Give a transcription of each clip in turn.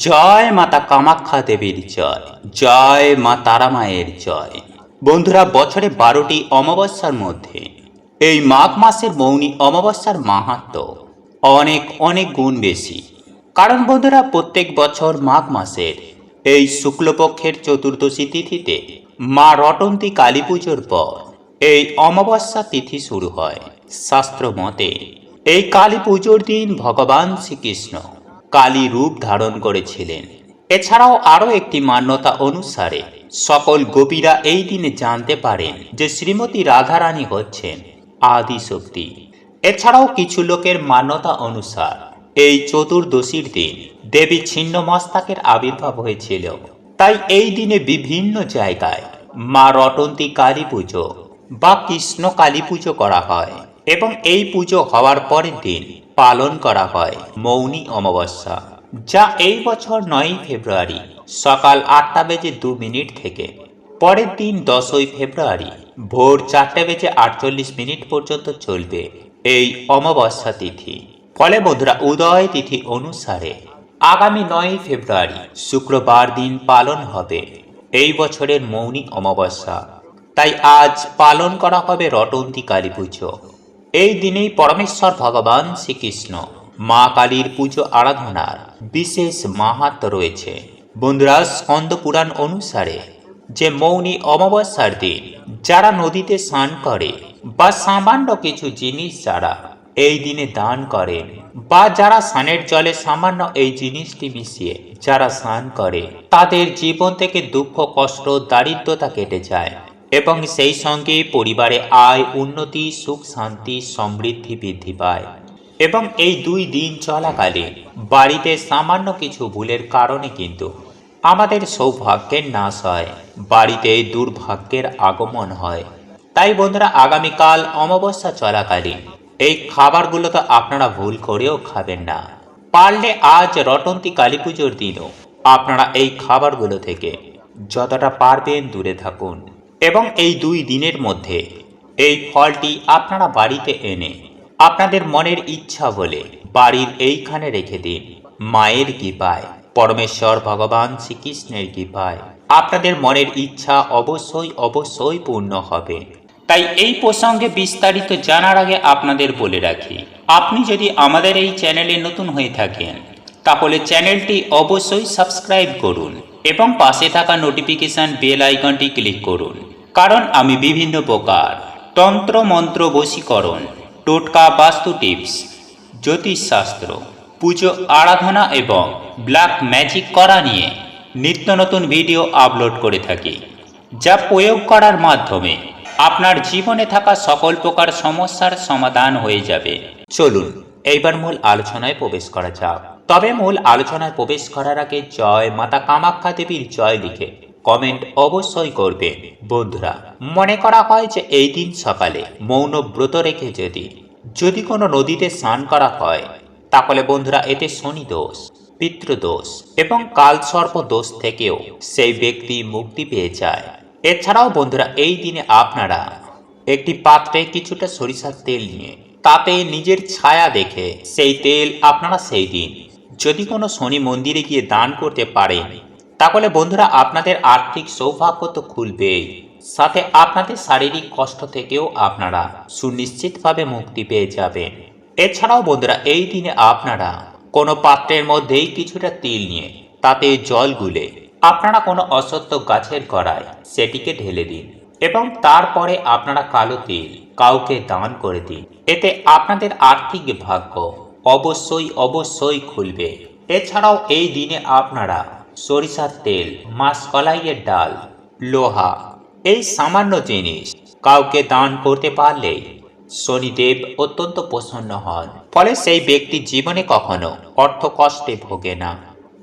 জয় মাতা কামাখ্যা দেবীর জয় জয় মা তারা মায়ের জয়। বন্ধুরা, বছরে বারোটি অমাবস্যার মধ্যে এই মাঘ মাসের মৌনী অমাবস্যার মাহাত্ম অনেক অনেক গুণ বেশি। কারণ বন্ধুরা, প্রত্যেক বছর মাঘ মাসের এই শুক্লপক্ষের চতুর্দশী তিথিতে মা রটন্তী কালী পুজোর পর এই অমাবস্যা তিথি শুরু হয়। শাস্ত্র মতে, এই কালী পুজোর দিন ভগবান শ্রীকৃষ্ণ কালী রূপ ধারণ করেছিলেন। এছাড়াও আরও একটি মান্যতা অনুসারে, সকল গোপীরা এই দিনে জানতে পারেন যে শ্রীমতী রাধারানী হচ্ছেন আদি শক্তি এছাড়াও কিছু লোকের মান্যতা অনুসার, এই চতুর্দশীর দিন দেবী ছিন্ন মস্তাকের আবির্ভাব হয়েছিল। তাই এই দিনে বিভিন্ন জায়গায় মা রটন্তী কালী পুজো বা কৃষ্ণ কালী পুজো করা হয় এবং এই পুজো হওয়ার পরের দিন পালন করা হয়, মৌনী অমাবস্যা, যা এই বছর নয়ই ফেব্রুয়ারি, সকাল আটটা বেজে দু মিনিট থেকে। পরের দিন দশই ফেব্রুয়ারি, ভোর চারটে বেজে আটচল্লিশ মিনিট পর্যন্ত চলবে এই অমাবস্যা তিথি। ফলে বন্ধুরা, উদয় তিথি অনুসারে আগামী নয়ই ফেব্রুয়ারি শুক্রবার দিন পালন হবে এই বছরের মৌনী অমাবস্যা। তাই আজ পালন করা হবে রটন্তী কালী পুজো। এই দিনেই পরমেশ্বর ভগবান শ্রীকৃষ্ণ মা কালীর পুজো আরাধনার বিশেষ মাহাত্ম রয়েছে। বন্ধুরা, স্কন্দ পুরাণ অনুসারে যে মৌনী অমাবস্যার দিন যারা নদীতে স্নান করে বা সামান্য কিছু জিনিস যারা এই দিনে দান করেন বা যারা স্নানের জলে সামান্য এই জিনিসটি মিশিয়ে যারা স্নান করে, তাদের জীবন থেকে দুঃখ, কষ্ট, দারিদ্রতা কেটে যায়। এবং সেই সঙ্গে পরিবারে আয়, উন্নতি, সুখ, শান্তি, সমৃদ্ধি বৃদ্ধি পায়। এবং এই দুই দিন চলাকালে বাড়িতে সামান্য কিছু ভুলের কারণে কিন্তু আমাদের সৌভাগ্যের নাশ হয়, বাড়িতে দুর্ভাগ্যের আগমন হয়। তাই বন্ধুরা, আগামীকাল অমাবস্যা চলাকালীন এই খাবারগুলো তো আপনারা ভুল করেও খাবেন না। পারলে আজ রটন্তী কালী পুজোর দিনও আপনারা এই খাবারগুলো থেকে যতটা পারবেন দূরে থাকুন। এবং এই দুই দিনের মধ্যে এই ফলটি আপনারা বাড়িতে এনে আপনাদের মনের ইচ্ছা বলে বাড়ির এইখানে রেখে দিন। মায়ের কৃপায়, পরমেশ্বর ভগবান শ্রীকৃষ্ণের কৃপায় আপনাদের মনের ইচ্ছা অবশ্যই অবশ্যই পূর্ণ হবে। তাই এই প্রসঙ্গে বিস্তারিত জানার আগে আপনাদের বলে রাখি, আপনি যদি আমাদের এই চ্যানেলে নতুন হয়ে থাকেন, তাহলে চ্যানেলটি অবশ্যই সাবস্ক্রাইব করুন এবং পাশে থাকা নোটিফিকেশন বেল আইকনটি ক্লিক করুন। কারণ আমি বিভিন্ন প্রকার তন্ত্র, মন্ত্র, বশীকরণ, টোটকা, বাস্তু টিপস, জ্যোতিষশাস্ত্র, পুজো, আরাধনা এবং ব্ল্যাক ম্যাজিক করা নিয়ে নিত্য নতুন ভিডিও আপলোড করে থাকি, যা প্রয়োগ করার মাধ্যমে আপনার জীবনে থাকা সকল প্রকার সমস্যার সমাধান হয়ে যাবে। চলুন, এইবার মূল আলোচনায় প্রবেশ করা যাক। তবে মূল আলোচনায় প্রবেশ করার আগে জয় মাতা কামাখ্যা দেবীর জয় লিখে। কমেন্ট অবশ্যই করবে। বন্ধুরা, মনে করা হয় যে এই দিন সকালে মৌন ব্রত রেখে যদি যদি কোনো নদীতে স্নান করা হয়, তাহলে বন্ধুরা এতে শনি দোষ পিতৃদোষ এবং কালসর্প দোষ থেকেও সেই ব্যক্তি মুক্তি পেয়ে যায়। এছাড়াও বন্ধুরা, এই দিনে আপনারা একটি পাত্রে কিছুটা সরিষার তেল নিয়ে, তাতে নিজের ছায়া দেখে সেই তেল আপনারা সেই দিন, যদি কোনো শনি মন্দিরে গিয়ে দান করতে পারেন তাহলে বন্ধুরা আপনাদের আর্থিক সৌভাগ্য তো খুলবেই। সাথে আপনাদের শারীরিক কষ্ট থেকেও আপনারা সুনিশ্চিতভাবে মুক্তি পেয়ে যাবেন। এছাড়াও বন্ধুরা, এই দিনে আপনারা কোনো পাত্রের মধ্যেই কিছুটা তিল নিয়ে তাতে জল গুলে আপনারা কোনো অসত্য গাছের গড়ায় সেটিকে ঢেলে দিন এবং তারপরে আপনারা কালো তিল কাউকে দান করে দিন। এতে আপনাদের আর্থিক ভাগ্য অবশ্যই অবশ্যই খুলবে। এছাড়াও এই দিনে আপনারা সরিষার তেল, মাসকলাইয়ের ডাল, লোহা, এই সামান্য জিনিস কাউকে দান করতে পারলে শনিদেব অত্যন্ত প্রসন্ন হন। ফলে সেই ব্যক্তি জীবনে কখনো অর্থ কষ্টে ভোগে না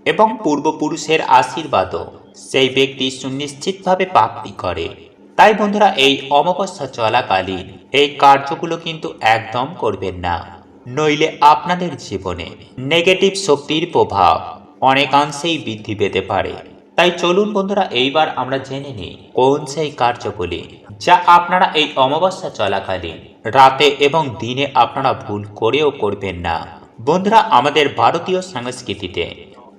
এবং পূর্বপুরুষের আশীর্বাদও সেই ব্যক্তি সুনিশ্চিতভাবে প্রাপ্তি করে। তাই বন্ধুরা, এই অমাবস্যা চলাকালীন এই কার্যগুলো কিন্তু একদম করবেন না। নইলে আপনাদের জীবনে নেগেটিভ শক্তির প্রভাব অনেকাংশেই বৃদ্ধি পেতে পারে। তাই চলুন বন্ধুরা, এইবার আমরা জেনে নিই কোন সেই কার্যগুলি যা আপনারা এই অমাবস্যা চলাকালীন, রাতে এবং দিনে আপনারা ভুল করেও করবেন না। বন্ধুরা, আমাদের ভারতীয় সংস্কৃতিতে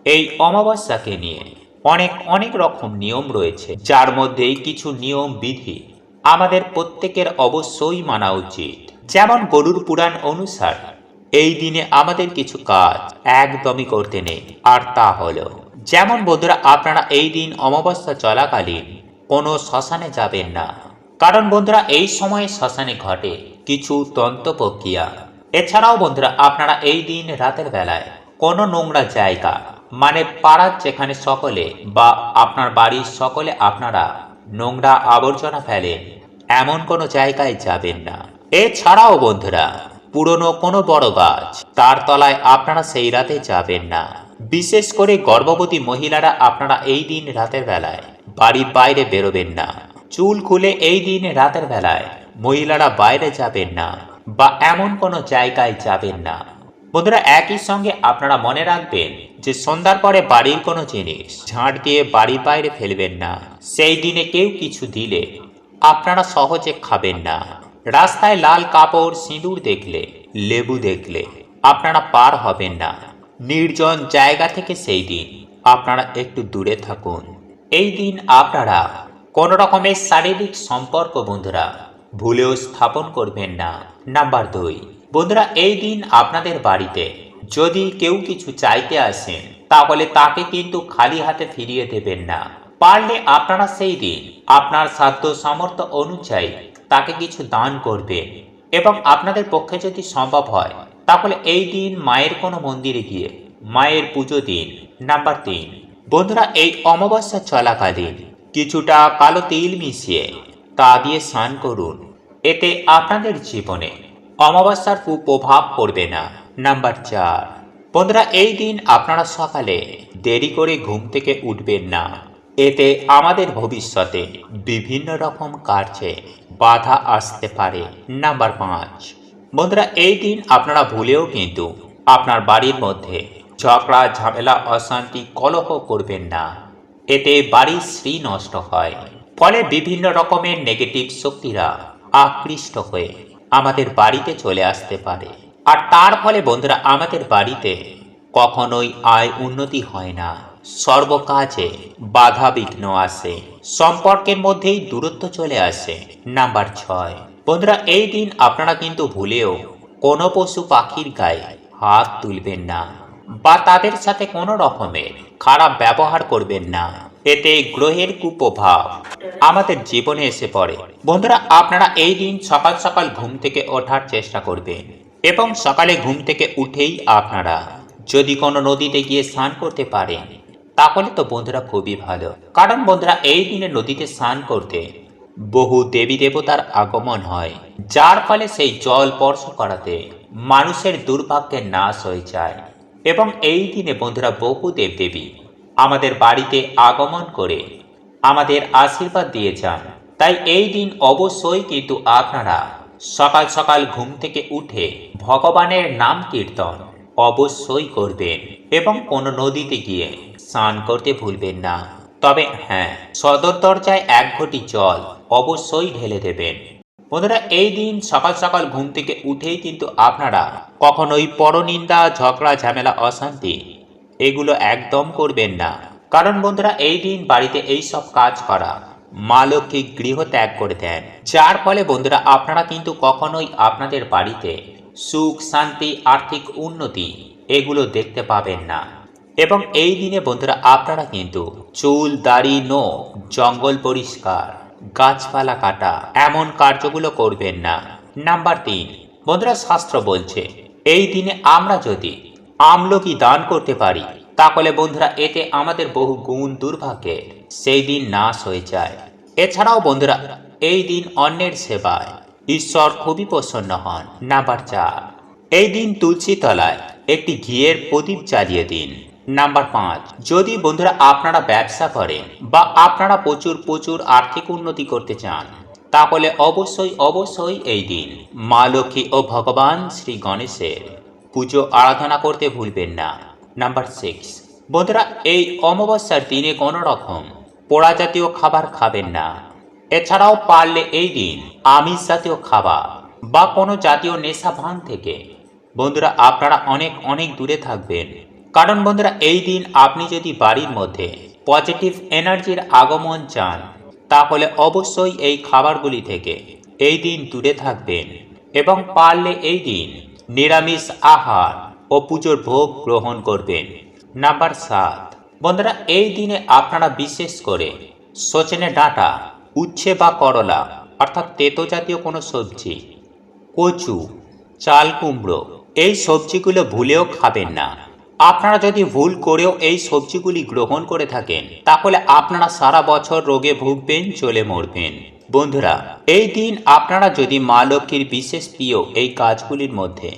এই অমাবস্যাকে নিয়ে অনেক অনেক রকম নিয়ম রয়েছে। যার মধ্যেই কিছু নিয়ম, বিধি আমাদের প্রত্যেকের অবশ্যই মানা উচিত। যেমন গরুর পুরাণ অনুসার এই দিনে আমাদের কিছু কাজ একদমই করতে নেই, আর তা হলো, যেমন বন্ধুরা আপনারা এই দিন অমাবস্যা চলাকালীন কোনো শ্মশানে যাবেন না। কারণ বন্ধুরা এই সময়ে শ্মশানে ঘটে কিছু তন্ত্র প্রক্রিয়া। এছাড়াও বন্ধুরা আপনারা এই দিন রাতের বেলায় কোনো নোংরা জায়গা মানে পাড়ার যেখানে সকলে বা আপনার বাড়ির সকলে আপনারা নোংরা আবর্জনা ফেলেন, এমন কোনো জায়গায় যাবেন না। এছাড়াও বন্ধুরা পুরনো কোনো বড় গাছ। তার তলায় আপনারা সেই রাতে যাবেন না। বিশেষ করে গর্ভবতী মহিলারা আপনারা এই দিন রাতের বেলায় বাড়ির বাইরে বেরোবেন না। চুল খুলে এই দিন রাতের বেলায় মহিলারা বাইরে যাবেন না বা এমন কোনো জায়গায় যাবেন না। বন্ধুরা, একই সঙ্গে আপনারা মনে রাখবেন যে সন্ধ্যার পরে বাড়ির কোনো জিনিস ঝাঁট দিয়ে বাড়ির বাইরে ফেলবেন না। সেই দিনে কেউ কিছু দিলে আপনারা সহজে খাবেন না। রাস্তায় লাল কাপড়, সিঁদুর দেখলে, লেবু দেখলে আপনারা পার হবেন না। নির্জন জায়গা থেকে সেই দিন আপনারা একটু দূরে থাকুন। এই দিন আপনারা কোন রকমের শারীরিক সম্পর্ক বন্ধুরা ভুলেও স্থাপন করবেন না। নাম্বার দুই, বন্ধুরা, এই দিন আপনাদের বাড়িতে যদি কেউ কিছু চাইতে আসেন, তাহলে তাকে কিন্তু খালি হাতে ফিরিয়ে দেবেন না। পারলে আপনারা সেই দিন আপনার সাধ্য সামর্থ্য অনুযায়ী তাকে কিছু দান করবে এবং আপনাদের পক্ষে যদি সম্ভব হয়, তাহলে এই দিন মায়ের কোনো মন্দিরে গিয়ে মায়ের পুজো দিন। নাম্বার তিন, বন্ধুরা, এই অমাবস্যা চলাকালীন কিছুটা কালো তিল মিশিয়ে তা দিয়ে স্নান করুন। এতে আপনাদের জীবনে অমাবস্যার কুপ্রভাব পড়বে না। নাম্বার চার, বন্ধুরা, এই দিন আপনারা সকালে দেরি করে ঘুম থেকে উঠবেন না। এতে আমাদের ভবিষ্যতে বিভিন্ন রকম কার্যে বাধা আসতে পারে। নাম্বার পাঁচ। বন্ধুরা, এই দিন আপনারা ভুলেও কিন্তু আপনার বাড়ির মধ্যে ঝগড়া, ঝামেলা, অশান্তি, কলহ করবেন না। এতে বাড়ির শ্রী নষ্ট হয়। ফলে বিভিন্ন রকমের নেগেটিভ শক্তিরা আকৃষ্ট হয়ে আমাদের বাড়িতে চলে আসতে পারে। আর তার ফলে বন্ধুরা, আমাদের বাড়িতে কখনোই আয় উন্নতি হয় না। সর্বকাজে বাধা বিঘ্ন আসে। সম্পর্কের মধ্যেই দূরত্ব চলে আসে। নাম্বার ছয়। বন্ধুরা, এই দিন আপনারা কিন্তু ভুলেও কোনো পশু পাখির গায়ে হাত তুলবেন না বা তাদের সাথে কোনো রকমের খারাপ ব্যবহার করবেন না। এতে গ্রহের কুপ্রভাব আমাদের জীবনে এসে পড়ে। বন্ধুরা, আপনারা এই দিন সকাল সকাল ঘুম থেকে ওঠার চেষ্টা করবেন এবং সকালে ঘুম থেকে উঠেই আপনারা যদি কোনো নদীতে গিয়ে স্নান করতে পারেন তাহলে তো বন্ধুরা খুবই ভালো। কারণ বন্ধুরা এই দিনে নদীতে স্নান করতে বহু দেবী দেবতার আগমন হয়, যার ফলে সেই জল স্পর্শ করাতে মানুষের দুর্ভাগ্যের নাশ হয়ে যায়। এবং এই দিনে বন্ধুরা বহু দেবদেবী আমাদের বাড়িতে আগমন করে আমাদের আশীর্বাদ দিয়ে যান। তাই এই দিন অবশ্যই কিন্তু আপনারা সকাল সকাল ঘুম থেকে উঠে ভগবানের নাম কীর্তন অবশ্যই করবেন এবং কোনো নদীতে গিয়ে স্নান করতে ভুলবেন না। তবে হ্যাঁ সদর দরজায় এক ঘটি জল অবশ্যই ঢেলে দেবেন। বন্ধুরা, এই দিন সকাল সকাল ঘুম থেকে উঠেই কিন্তু আপনারা কখনোই পরনিন্দা, ঝগড়া, ঝামেলা, অশান্তি এগুলো একদম করবেন না। কারণ বন্ধুরা, এই দিন বাড়িতে এই সব কাজ করা মা লক্ষ্মী গৃহ ত্যাগ করে দেন। যার ফলে বন্ধুরা, আপনারা কিন্তু কখনোই আপনাদের বাড়িতে সুখ, শান্তি, আর্থিক উন্নতি এগুলো দেখতে পাবেন না। এবং এই দিনে বন্ধুরা আপনারা কিন্তু চুল, দাড়ি নো জঙ্গল পরিষ্কার, গাছপালা কাটা, এমন কার্যগুলো করবেন না। নাম্বার তিন, বন্ধুরা শাস্ত্র বলছে, এই দিনে আমরা যদি আমলকি দান করতে পারি, তাহলে বন্ধুরা এতে আমাদের বহু গুণ দুর্ভাগ্যের সেই দিন নাশ হয়ে যায়। এছাড়াও বন্ধুরা, এই দিন অন্যের সেবায় ঈশ্বর খুবই প্রসন্ন হন। নাম্বার চার, এই দিন তুলসী তলায় একটি ঘিয়ের প্রদীপ জ্বালিয়ে দিন। নাম্বার পাঁচ, যদি বন্ধুরা আপনারা ব্যবসা করেন বা আপনারা প্রচুর প্রচুর আর্থিক উন্নতি করতে চান, তাহলে অবশ্যই অবশ্যই এই দিন মা লক্ষ্মী ও ভগবান শ্রী গণেশের পুজো আরাধনা করতে ভুলবেন না। নাম্বার সিক্স বন্ধুরা এই অমাবস্যার দিনে কোনো রকম পোড়া জাতীয় খাবার খাবেন না। এছাড়াও পারলে এই দিন আমিষ জাতীয় খাবার বা কোনো জাতীয় নেশা ভান থেকে বন্ধুরা আপনারা অনেক অনেক দূরে থাকবেন। কারণ বন্ধুরা, এই দিন আপনি যদি বাড়ির মধ্যে পজিটিভ এনার্জির আগমন চান, তাহলে অবশ্যই এই খাবারগুলি থেকে এই দিন দূরে থাকবেন এবং পারলে এই দিন নিরামিষ আহার ও পুজোর ভোগ গ্রহণ করবেন। নাম্বার সাত। বন্ধুরা, এই দিনে আপনারা বিশেষ করে সচেনে ডাঁটা, উচ্ছে বা করলা, অর্থাৎ তেতো জাতীয় কোনো সবজি, কচু, চাল কুমড়ো, এই সবজিগুলো ভুলেও খাবেন না। আপনারা যদি ভুল করেও এই সবজিগুলি গ্রহণ করে থাকেন, তাহলে আপনারা সারা বছর রোগে ভুগবেন চলে মরবেন। বন্ধুরা, এই দিন আপনারা যদি মা লক্ষ্মীর বিশেষ প্রিয় এই গাছগুলির মধ্যে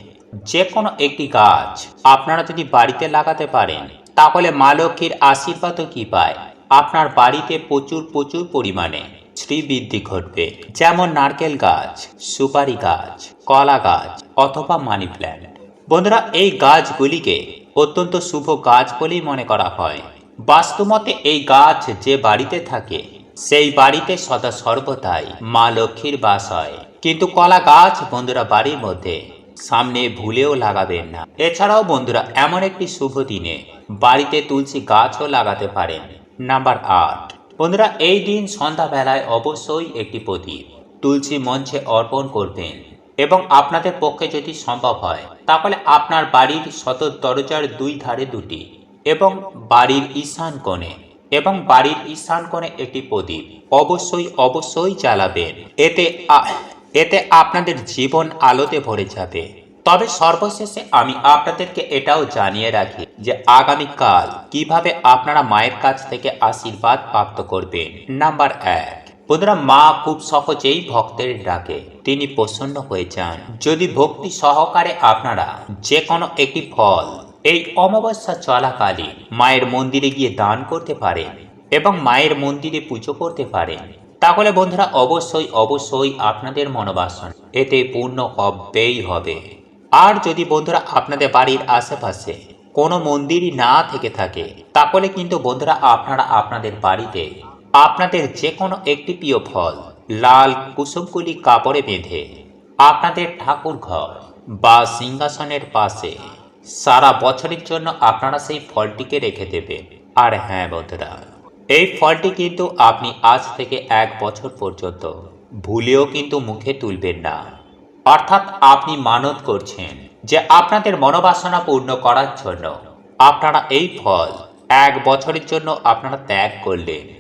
যে কোনো একটি গাছ আপনারা যদি বাড়িতে লাগাতে পারেন, তাহলে মা লক্ষ্মীর আশীর্বাদও কি পায় আপনার বাড়িতে প্রচুর প্রচুর পরিমাণে শ্রীবৃদ্ধি ঘটবে। যেমন নারকেল গাছ, সুপারি গাছ, কলা গাছ অথবা মানি প্ল্যান্ট। বন্ধুরা, এই গাছগুলিকে অত্যন্ত শুভ গাছ বলেই মনে করা হয়। বাস্তুমতে এই গাছ যে বাড়িতে থাকে, সেই বাড়িতে সদা সর্বদাই মা লক্ষ্মীর বাস হয়। কিন্তু কলা গাছ বন্ধুরা বাড়ির মধ্যে সামনে ভুলেও লাগাবেন না। এছাড়াও বন্ধুরা, এমন একটি শুভ দিনে বাড়িতে তুলসী গাছও লাগাতে পারেন। নাম্বার আট। বন্ধুরা, এই দিন সন্ধ্যাবেলায় অবশ্যই একটি প্রদীপ তুলসী মঞ্চে অর্পণ করবেন। এবং আপনাদের পক্ষে যদি সম্ভব হয়, তাহলে আপনার বাড়ির সদর দরজার দুই ধারে দুটি এবং বাড়ির ঈশান কোণে এবং বাড়ির ঈশান কোণে একটি প্রদীপ অবশ্যই অবশ্যই জ্বালাবেন। এতে এতে আপনাদের জীবন আলোতে ভরে যাবে। তবে সর্বশেষে আমি আপনাদেরকে এটাও জানিয়ে রাখি যে আগামীকাল কীভাবে আপনারা মায়ের কাছ থেকে আশীর্বাদ প্রাপ্ত করবেন। নাম্বার এক। বন্ধুরা, মা খুব সহজেই ভক্তের ডাকে। তিনি প্রসন্ন হয়ে যান। যদি ভক্তি সহকারে আপনারা যে কোনো একটি ফল এই অমাবস্যা চলাকালীন মায়ের মন্দিরে গিয়ে দান করতে পারেন এবং মায়ের মন্দিরে পুজো করতে পারেন, তাহলে বন্ধুরা, অবশ্যই অবশ্যই আপনাদের মনোবাসন এতে পূর্ণ হবেই হবে। আর যদি বন্ধুরা আপনাদের বাড়ির আশেপাশে কোনো মন্দিরই না থেকে থাকে, তাহলে কিন্তু বন্ধুরা, আপনারা আপনাদের বাড়িতে আপনাদের যে কোনো একটি প্রিয় ফল, লাল কুসুমকুলি কাপড়ে বেঁধে আপনাদের ঠাকুর ঘর বা সিংহাসনের পাশে, সারা বছরের জন্য আপনারা সেই ফলটিকে রেখে দেবেন। আর হ্যাঁ বন্ধুরা, এই ফলটি কিন্তু আপনি আজ থেকে এক বছর পর্যন্ত ভুলেও কিন্তু মুখে তুলবেন না। অর্থাৎ আপনি মানত করছেন যে আপনাদের মনোবাসনা পূর্ণ করার জন্য আপনারা এই ফল এক বছরের জন্য আপনারা ত্যাগ করলেন।